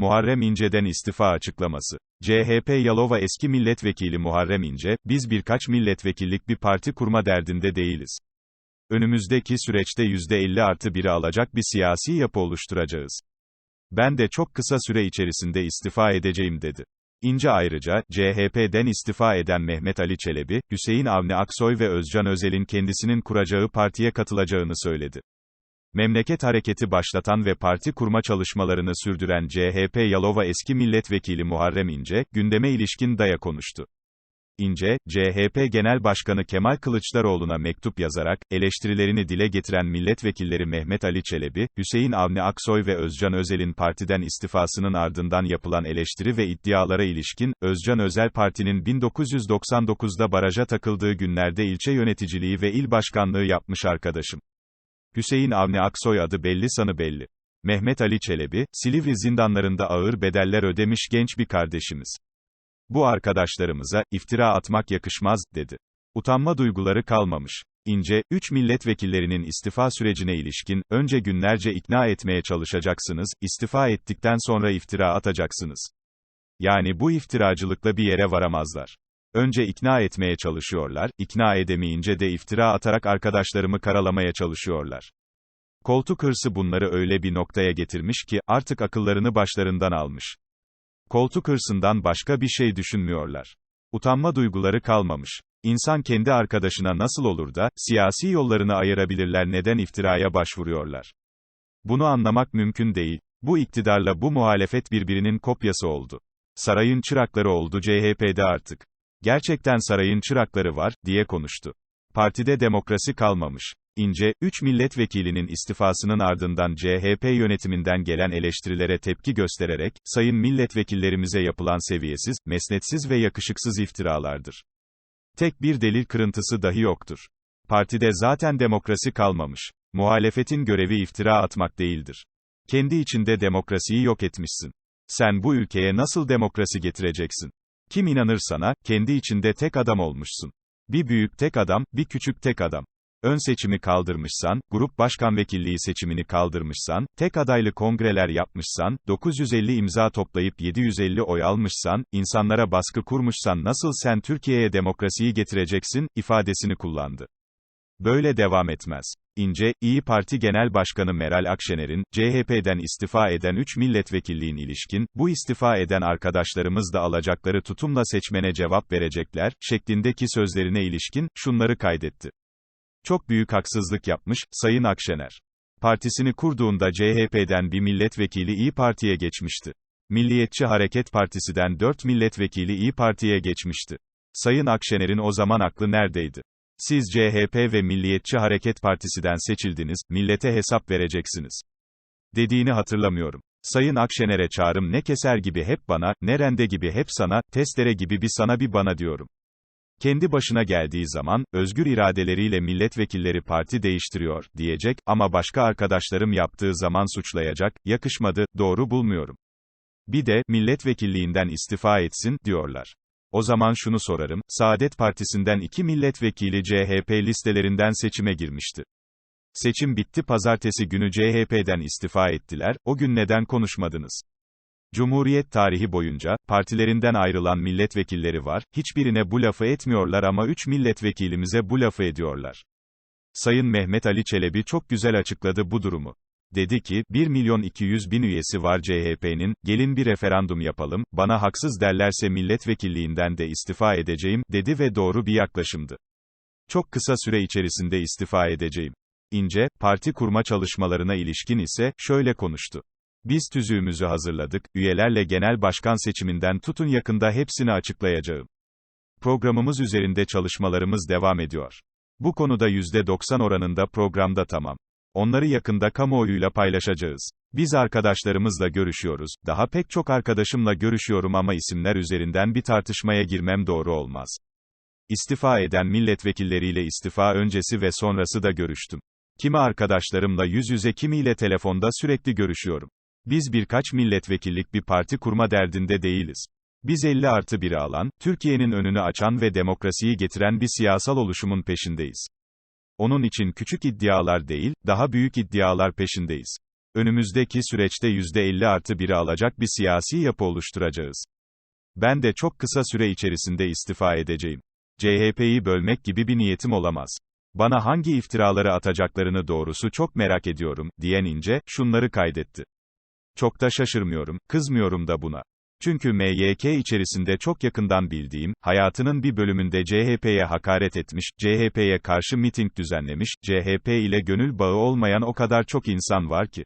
Muharrem İnce'den istifa açıklaması. CHP Yalova eski milletvekili Muharrem İnce, biz birkaç milletvekillik bir parti kurma derdinde değiliz. Önümüzdeki süreçte %50 artı 1'i alacak bir siyasi yapı oluşturacağız. Ben de çok kısa süre içerisinde istifa edeceğim dedi. İnce ayrıca, CHP'den istifa eden Mehmet Ali Çelebi, Hüseyin Avni Aksoy ve Özcan Özel'in kendisinin kuracağı partiye katılacağını söyledi. Memleket hareketi başlatan ve parti kurma çalışmalarını sürdüren CHP Yalova eski milletvekili Muharrem İnce, gündeme ilişkin daya konuştu. İnce, CHP Genel Başkanı Kemal Kılıçdaroğlu'na mektup yazarak, eleştirilerini dile getiren milletvekilleri Mehmet Ali Çelebi, Hüseyin Avni Aksoy ve Özcan Özel'in partiden istifasının ardından yapılan eleştiri ve iddialara ilişkin, Özcan Özel Parti'nin 1999'da baraja takıldığı günlerde ilçe yöneticiliği ve il başkanlığı yapmış arkadaşım. Hüseyin Avni Aksoy adı belli sanı belli. Mehmet Ali Çelebi, Silivri zindanlarında ağır bedeller ödemiş genç bir kardeşimiz. Bu arkadaşlarımıza, iftira atmak yakışmaz, dedi. Utanma duyguları kalmamış. İnce, 3 milletvekillerinin istifa sürecine ilişkin, önce günlerce ikna etmeye çalışacaksınız, istifa ettikten sonra iftira atacaksınız. Yani bu iftiracılıkla bir yere varamazlar. Önce ikna etmeye çalışıyorlar, ikna edemeyince de iftira atarak arkadaşlarımı karalamaya çalışıyorlar. Koltuk hırsı bunları öyle bir noktaya getirmiş ki, artık akıllarını başlarından almış. Koltuk hırsından başka bir şey düşünmüyorlar. Utanma duyguları kalmamış. İnsan kendi arkadaşına nasıl olur da, siyasi yollarını ayırabilirler neden iftiraya başvuruyorlar? Bunu anlamak mümkün değil. Bu iktidarla bu muhalefet birbirinin kopyası oldu. Sarayın çırakları oldu CHP'de artık. Gerçekten sarayın çırakları var, diye konuştu. Partide demokrasi kalmamış. İnce, 3 milletvekilinin istifasının ardından CHP yönetiminden gelen eleştirilere tepki göstererek, sayın milletvekillerimize yapılan seviyesiz, mesnetsiz ve yakışıksız iftiralardır. Tek bir delil kırıntısı dahi yoktur. Partide zaten demokrasi kalmamış. Muhalefetin görevi iftira atmak değildir. Kendi içinde demokrasiyi yok etmişsin. Sen bu ülkeye nasıl demokrasi getireceksin? Kim inanır sana, kendi içinde tek adam olmuşsun. Bir büyük tek adam, bir küçük tek adam. Ön seçimi kaldırmışsan, grup başkan vekilliği seçimini kaldırmışsan, tek adaylı kongreler yapmışsan, 950 imza toplayıp 750 oy almışsan, insanlara baskı kurmuşsan nasıl sen Türkiye'ye demokrasiyi getireceksin, ifadesini kullandı. Böyle devam etmez. İnce, İyi Parti Genel Başkanı Meral Akşener'in, CHP'den istifa eden 3 milletvekilliğin ilişkin, bu istifa eden arkadaşlarımız da alacakları tutumla seçmene cevap verecekler, şeklindeki sözlerine ilişkin, şunları kaydetti. Çok büyük haksızlık yapmış, Sayın Akşener. Partisini kurduğunda CHP'den bir milletvekili İyi Parti'ye geçmişti. Milliyetçi Hareket Partisi'den 4 milletvekili İyi Parti'ye geçmişti. Sayın Akşener'in o zaman aklı neredeydi? Siz CHP ve Milliyetçi Hareket Partisi'den seçildiniz, millete hesap vereceksiniz. Dediğini hatırlamıyorum. Sayın Akşener'e çağrım ne keser gibi hep bana, ne rende gibi hep sana, testere gibi bir sana bir bana diyorum. Kendi başına geldiği zaman, özgür iradeleriyle milletvekilleri parti değiştiriyor, diyecek, ama başka arkadaşlarım yaptığı zaman suçlayacak, yakışmadı, doğru bulmuyorum. Bir de, milletvekilliğinden istifa etsin, diyorlar. O zaman şunu sorarım, Saadet Partisi'nden iki milletvekili CHP listelerinden seçime girmişti. Seçim bitti pazartesi günü CHP'den istifa ettiler, o gün neden konuşmadınız? Cumhuriyet tarihi boyunca, partilerinden ayrılan milletvekilleri var, hiçbirine bu lafı etmiyorlar ama 3 milletvekilimize bu lafı ediyorlar. Sayın Mehmet Ali Çelebi çok güzel açıkladı bu durumu. Dedi ki, 1 milyon 200 bin üyesi var CHP'nin, gelin bir referandum yapalım, bana haksız derlerse milletvekilliğinden de istifa edeceğim, dedi ve doğru bir yaklaşımdı. Çok kısa süre içerisinde istifa edeceğim. İnce, parti kurma çalışmalarına ilişkin ise, şöyle konuştu. Biz tüzüğümüzü hazırladık, üyelerle genel başkan seçiminden tutun yakında hepsini açıklayacağım. Programımız üzerinde çalışmalarımız devam ediyor. Bu konuda %90 oranında programda tamam. Onları yakında kamuoyuyla paylaşacağız. Biz arkadaşlarımızla görüşüyoruz, daha pek çok arkadaşımla görüşüyorum ama isimler üzerinden bir tartışmaya girmem doğru olmaz. İstifa eden milletvekilleriyle istifa öncesi ve sonrası da görüştüm. Kimi arkadaşlarımla yüz yüze kimiyle telefonda sürekli görüşüyorum. Biz birkaç milletvekillik bir parti kurma derdinde değiliz. Biz 50 artı 1'i alan, Türkiye'nin önünü açan ve demokrasiyi getiren bir siyasal oluşumun peşindeyiz. Onun için küçük iddialar değil, daha büyük iddialar peşindeyiz. Önümüzdeki süreçte %50 artı 1'i alacak bir siyasi yapı oluşturacağız. Ben de çok kısa süre içerisinde istifa edeceğim. CHP'yi bölmek gibi bir niyetim olamaz. Bana hangi iftiraları atacaklarını doğrusu çok merak ediyorum, diyen İnce, şunları kaydetti. Çok da şaşırmıyorum, kızmıyorum da buna. Çünkü MYK içerisinde çok yakından bildiğim, hayatının bir bölümünde CHP'ye hakaret etmiş, CHP'ye karşı miting düzenlemiş, CHP ile gönül bağı olmayan o kadar çok insan var ki.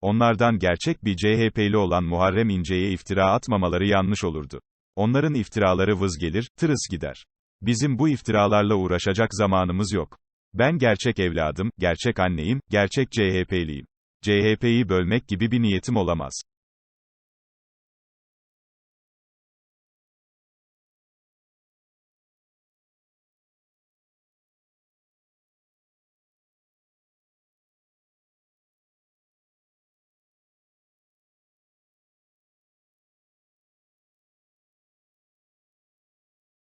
Onlardan gerçek bir CHP'li olan Muharrem İnce'ye iftira atmamaları yanlış olurdu. Onların iftiraları vız gelir, tırıs gider. Bizim bu iftiralarla uğraşacak zamanımız yok. Ben gerçek evladım, gerçek anneyim, gerçek CHP'liyim. CHP'yi bölmek gibi bir niyetim olamaz.